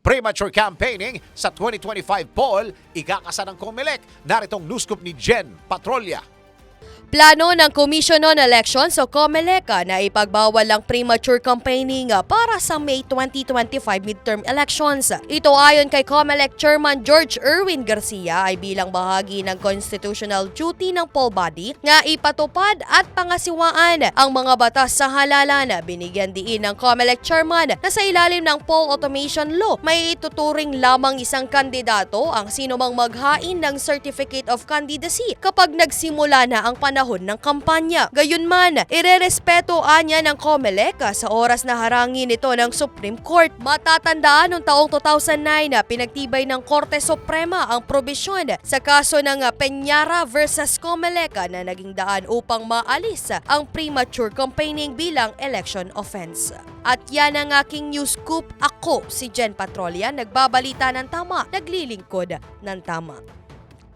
Premature campaigning sa 2025 poll, ikakasa ng COMELEC. Naritong news scoop ni Jen Patrolya. Plano ng Commission on Elections o COMELEC ah, na ipagbawal ang premature campaigning ah, para sa May 2025 midterm elections. Ito ayon kay COMELEC Chairman George Erwin Garcia ay bilang bahagi ng constitutional duty ng poll body nga ipatupad at pangasiwaan ang mga batas sa halalan. Binigyan diin ng COMELEC Chairman na sa ilalim ng poll automation law may ituturing lamang isang kandidato ang sinumang maghain ng Certificate of Candidacy kapag nagsimula na ang panahon ng kampanya. Gayunman, irerespeto anya ng COMELEC sa oras na harangin ito ng Supreme Court. Matatandaan noong taong 2009 na pinagtibay ng Korte Suprema ang probisyon sa kaso ng Peñara versus COMELEC na naging daan upang maalis ang premature campaigning bilang election offense. At yan ang aking news scoop. Ako si Jen Patrolya, nagbabalita ng tama, naglilingkod ng tama.